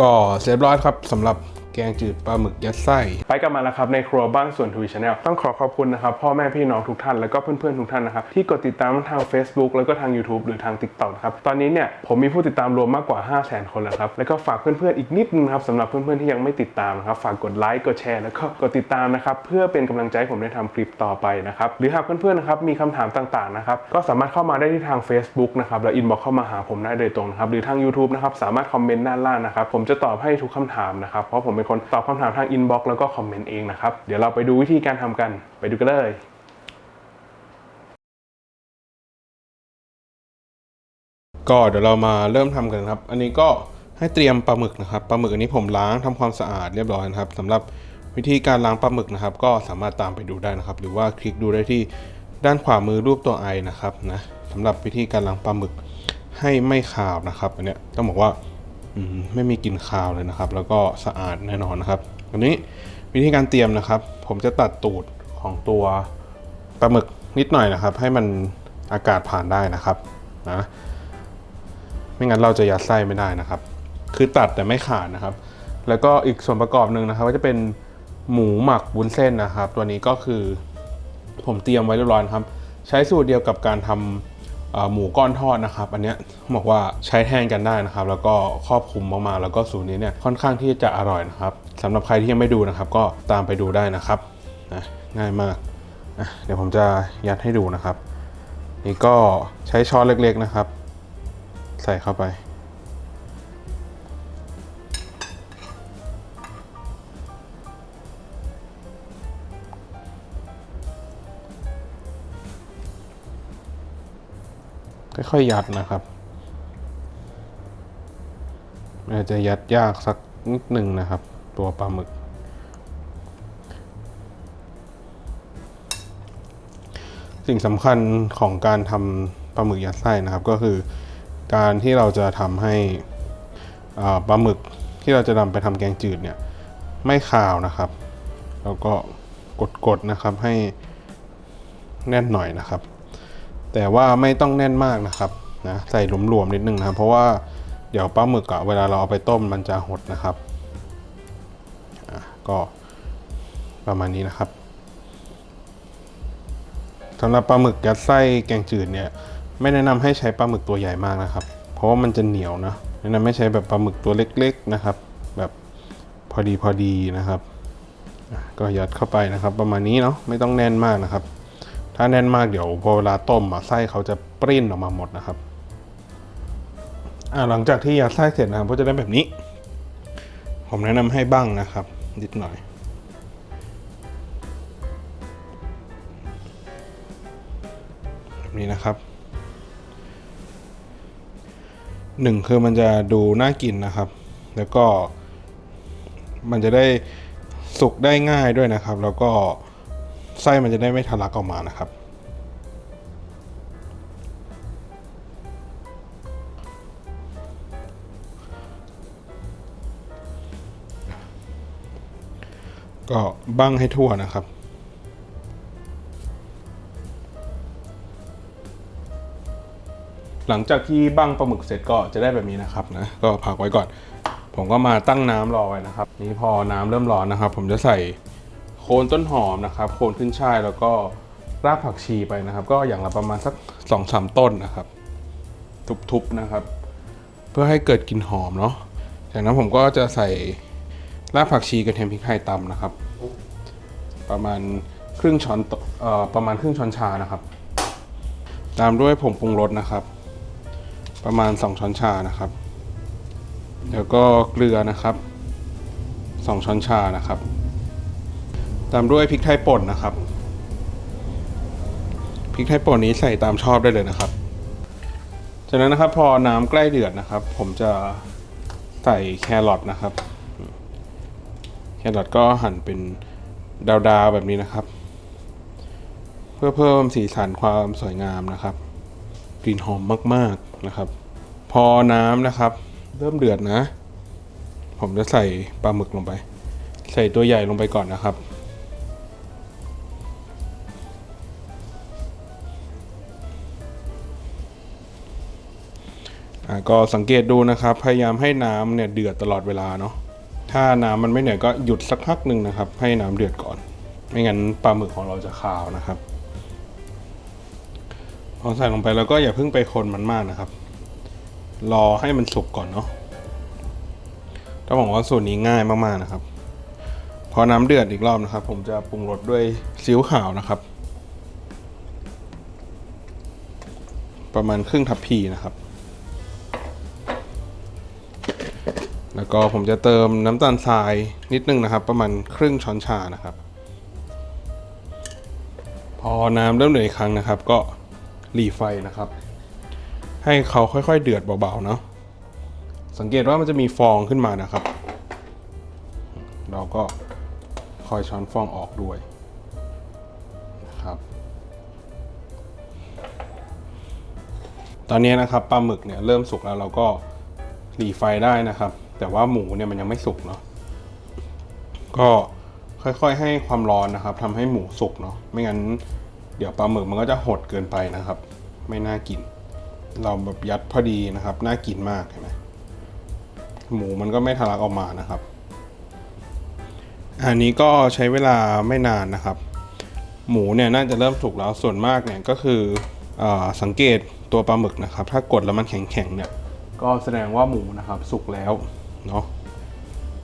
ก็เสร็จเรียบร้อยครับสำหรับ แกงจืดปลาหมึกยัดไส้ ไปกันมาแล้วครับในครัวบ้านส่วนทวีชาแนลต้องขอขอบคุณนะครับพ่อแม่พี่น้องทุกท่านแล้วก็เพื่อนๆทุกท่านนะครับที่กดติดตามทาง Facebook แล้วก็ทาง YouTube หรือทาง TikTok นะครับตอนนี้เนี่ยผมมีผู้ติดตามรวมมากกว่า 5 0 0 0 0 0 คนแล้วครับแล้วก็ฝากเพื่อนๆอีกนิดนึงครับสำหรับเพื่อนๆที่ยังไม่ติดตามนะครับฝากกดไลค์กดแชร์แล้วก็กดติดตามนะครับเพื่อเป็นกำลังใจผมได้ทำคลิปต่อไปนะครับหรือหากเพื่อนๆนะครับมีคำถามต่างๆนะครับก็สามารถเข้ามาได้ที่ทาง Facebook นะครับแล้วอินบ็อกเข้ามาหาผมได้โดยตรงนะครับหรือทาง YouTube นะครับสามารถคอมเมนต์ด้านล่างนะครับผมจะตอบให้ทุกคำถามนะครับเพราะผมเป็นคนตอบคำถามทางอินบ็อกซ์แล้วก็คอมเมนต์เองนะครับ เดี๋ยวเราไปดูวิธีการทำกัน ไปดูกันเลยก็เดี๋ยวเรามาเริ่มทำกันครับ อันนี้ก็ให้เตรียมปลาหมึกนะครับ ปลาหมึกอันนี้ผมล้างทำความสะอาดเรียบร้อยนะครับสำหรับวิธีการล้างปลาหมึกนะครับ ก็สามารถตามไปดูได้นะครับ หรือว่าคลิกดูได้ที่ด้านขวามือรูปตัวไอนะครับนะสำหรับวิธีการล้างปลาหมึกให้ไม่คาวนะครับ อันเนี้ยต้องบอกว่า ไม่มีกลิ่นคาวเลยนะครับ แล้วก็สะอาดแน่นอนนะครับอันนี้วิธีการเตรียมนะครับ ผมจะตัดตูดของตัวปลาหมึกนิดหน่อยนะครับ ให้มันอากาศผ่านได้นะครับนะไม่งั้นเราจะยัดไส้ไม่ได้นะครับ คือตัดแต่ไม่ขาดนะครับ แล้วก็อีกส่วนประกอบหนึ่งนะครับ ก็จะเป็นหมูหมักวุ้นเส้นนะครับ ตัวนี้ก็คือผมเตรียมไว้เรียบร้อยครับ ใช้สูตรเดียวกับการทำเอ่อ หมูก้อนทอดนะครับอันเนี้ยบอกว่าใช้แทนกันได้นะครับ แล้วก็ครอบคลุมมากๆแล้วก็สูตรนี้เนี่ยค่อนข้างที่จะอร่อยนะครับสำหรับใครที่ยังไม่ดูนะครับ ก็ตามไปดูได้นะครับนะง่ายมากนะเดี๋ยวผมจะยัดให้ดูนะครับ นี่ก็ใช้ช้อนเล็กๆนะครับ ใส่เข้าไป ค่อยๆยัดนะครับอาจจะยัดยากสักนิดหนึ่งนะครับ ตัวปลาหมึก สิ่งสำคัญของการทำปลาหมึกยัดไส้นะครับ ก็คือการที่เราจะทำให้ปลาหมึกที่เราจะนำไปทำแกงจืดเนี่ยไม่ขาวนะครับ แล้วก็กดๆนะครับให้แน่นหน่อยนะครับ แต่ว่าไม่ต้องแน่นมากนะครับนะใส่หลวมๆนิดนึงนะเพราะว่าเดี๋ยวปลาหมึกอะเวลาเราเอาไปต้มมันจะหดนะครับก็ประมาณนี้นะครับสำหรับปลาหมึกยัดไส้แกงจืดเนี่ยไม่แนะนำให้ใช้ปลาหมึกตัวใหญ่มากนะครับ เพราะว่ามันจะเหนียวนะแนะนำไม่ใช้แบบปลาหมึกตัวเล็กๆนะครับ แบบพอดีพอดีนะครับก็ยัดเข้าไปนะครับ ประมาณนี้เนาะไม่ต้องแน่นมากนะครับ ถ้าแน่นมากเดี๋ยวพอเวลาต้มอะไส้เขาจะปริ้นออกมาหมดนะครับอ่าหลังจากที่ยัดไส้เสร็จนะครับก็จะได้แบบนี้ ผมแนะนำให้บ้างนะครับ นิดหน่อย แบบนี้นะครับหนึ่งคือมันจะดูน่ากินนะครับ แล้วก็มันจะได้สุกได้ง่ายด้วยนะครับ แล้วก็ ไส้มันจะได้ไม่ทะลักออกมานะครับ ก็บั้งให้ทั่วนะครับหลังจากที่บั้งปลาหมึกเสร็จก็จะได้แบบนี้นะครับนะก็พักไว้ก่อน ผมก็มาตั้งน้ำรอไว้นะครับ นี่พอน้ำเริ่มร้อนนะครับ ผมจะใส่ โคนต้นหอมนะครับ โคนขึ้นช่ายแล้วก็รากผักชีไปนะครับ ก็อย่างละประมาณสักสองสามต้นนะครับ ทุบๆนะครับ เพื่อให้เกิดกลิ่นหอมเนาะจากนั้นผมก็จะใส่รากผักชีกระเทียมพริกไทยตำนะครับ ประมาณครึ่งช้อนเอ่อประมาณครึ่งช้อนชานะครับ ตามด้วยผงปรุงรสนะครับ ประมาณ 2 ช้อนชานะครับ แล้วก็เกลือนะครับ 2 ช้อนชานะครับ ตามด้วยพริกไทยป่นนะครับ พริกไทยป่นนี้ใส่ตามชอบได้เลยนะครับ จากนั้นนะครับพอน้ำใกล้เดือดนะครับ ผมจะใส่แครอทนะครับ แครอทก็หั่นเป็นดาวๆแบบนี้นะครับ เพื่อเพิ่มสีสันความสวยงามนะครับ กลิ่นหอมมากๆนะครับ พอน้ำนะครับ เริ่มเดือดนะ ผมจะใส่ปลาหมึกลงไป ใส่ตัวใหญ่ลงไปก่อนนะครับ ก็สังเกตดูนะครับ พยายามให้น้ำเนี่ยเดือดตลอดเวลาเนาะถ้าน้ำมันไม่เดือดก็หยุดสักพักหนึ่งนะครับ ให้น้ำเดือดก่อน ไม่งั้นปลาหมึกของเราจะคาวนะครับพอใส่ลงไปแล้วก็อย่าเพิ่งไปคนมันมากนะครับ รอให้มันสุกก่อนเนาะต้องบอกว่าสูตรนี้ง่ายมากๆนะครับ พอน้ำเดือดอีกรอบนะครับ ผมจะปรุงรสด้วยซีอิ๊วขาวนะครับ ประมาณครึ่งทัพพีนะครับ แล้วก็ผมจะเติมน้ำตาลทรายนิดนึงนะครับ ประมาณครึ่งช้อนชานะครับ พอน้ำเริ่มเดือดอีกครั้งนะครับ ก็หลีไฟนะครับ ให้เขาค่อยๆเดือดเบาๆเนาะสังเกตว่ามันจะมีฟองขึ้นมานะครับ เราก็คอยช้อนฟองออกด้วยนะครับตอนนี้นะครับปลาหมึกเนี่ยเริ่มสุกแล้วเราก็หลีไฟได้นะครับ แต่ว่าหมูเนี่ยมันยังไม่สุกเนาะก็ค่อยๆให้ความร้อนนะครับทำให้หมูสุกเนาะไม่งั้น เดี๋ยวปลาหมึกมันก็จะหดเกินไปนะครับ ไม่น่ากิน เราแบบยัดพอดีนะครับ น่ากินมากเห็นไหมหมูมันก็ไม่ทะลักออกมานะครับ อันนี้ก็ใช้เวลาไม่นานนะครับ หมูเนี่ยน่าจะเริ่มสุกแล้วส่วนมากเนี่ยก็คืออสังเกตตัวปลาหมึกนะครับ ถ้ากดแล้วมันแข็งๆเนี่ยก็แสดงว่าหมูนะครับสุกแล้ว เนาะ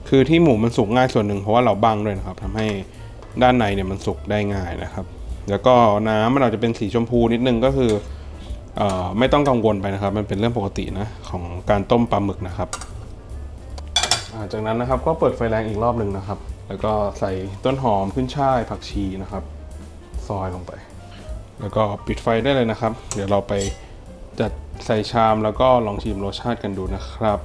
คือที่หมูมันสุกง่ายส่วนหนึ่งเพราะว่าเราบังด้วยนะครับทำให้ด้านในเนี่ยมันสุกได้ง่ายนะครับ แล้วก็น้ำมันอาจจะเป็นสีชมพูนิดนึงก็คือออไม่ต้องกังวลไปนะครับ มันเป็นเรื่องปกตินะของการต้มปลาหมึกนะครับาจากนั้นนะครับก็เปิดไฟแรงอีกรอบหนึ่งนะครับ แล้วก็ใส่ต้นหอมขึ้นช่ายผักชีนะครับ ซอยลงไป แล้วก็ปิดไฟได้เลยนะครับ เดี๋ยวเราไปจัดใส่ชามแล้วก็ลองชิมรสชาติกันดูนะครับ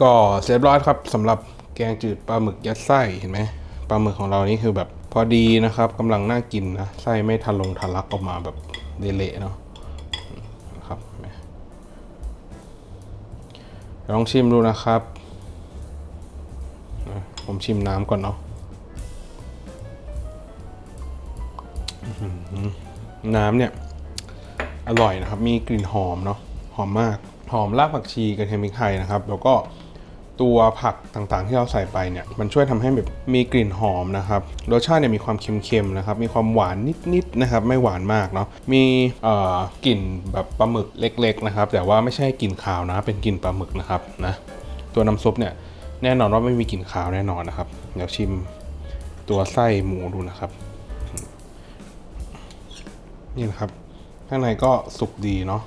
ก็เสร็จร้อยครับสำหรับแกงจืดปลาหมึกยัดไส้เห็นไหมปลาหมึกของเรานี่คือแบบพอดีนะครับกำลังน่ากินนะไส้ไม่ทะลงทะลักออกมาแบบเละๆเนาะนะครับลองชิมดูนะครับ ผมชิมน้ำก่อนเนาะน้ำเนี่ย อร่อยนะครับ มีกลิ่นหอมเนาะหอมมาก หอมรากผักชีกระเทียมพริกไทยนะครับ แล้วก็ ตัวผักต่างๆ ที่เราใส่ไปเนี่ยมันช่วยทำให้แบบมีกลิ่นหอมนะครับรสชาติเนี่ยมีความเค็มๆนะครับมีความหวานนิดๆนะครับไม่หวานมากเนาะมีเอ่อกลิ่นแบบปลาหมึกเล็กๆนะครับแต่ว่าไม่ใช่กลิ่นคาวนะเป็นกลิ่นปลาหมึกนะครับนะตัวน้ำซุปเนี่ยแน่นอนว่าไม่มีกลิ่นคาวแน่นอนนะครับเดี๋ยวชิมตัวไส้หมูดูนะครับ นี่นะครับ ข้างในก็สุกดีเนาะ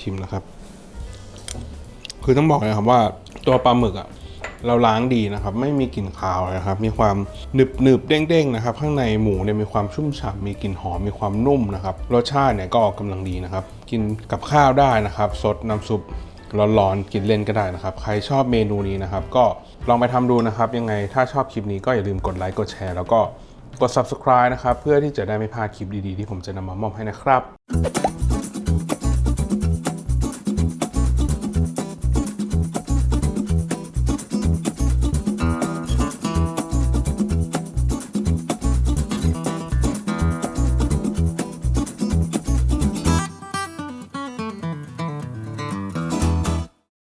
ชิมนะครับ คือต้องบอกเลยครับว่า ตัวปลาหมึกอะเราล้างดีนะครับ ไม่มีกลิ่นคาวเลยนะครับ มีความหนึบหนึบๆเด้งๆนะครับ ข้างในหมูเนี่ยมีความชุ่มฉ่ำมีกลิ่นหอมมีความนุ่มนะครับ รสชาติเนี่ยก็กำลังดีนะครับ กินกับข้าวได้นะครับสดน้ำซุปร้อนๆกินเล่นก็ได้นะครับ ใครชอบเมนูนี้นะครับ ก็ลองไปทำดูนะครับ ยังไงถ้าชอบคลิปนี้ก็อย่าลืมกดไลค์กดแชร์แล้วก็กด subscribe นะครับ เพื่อที่จะได้ไม่พลาดคลิปดีๆ ที่ผมจะนำมามอบให้นะครับ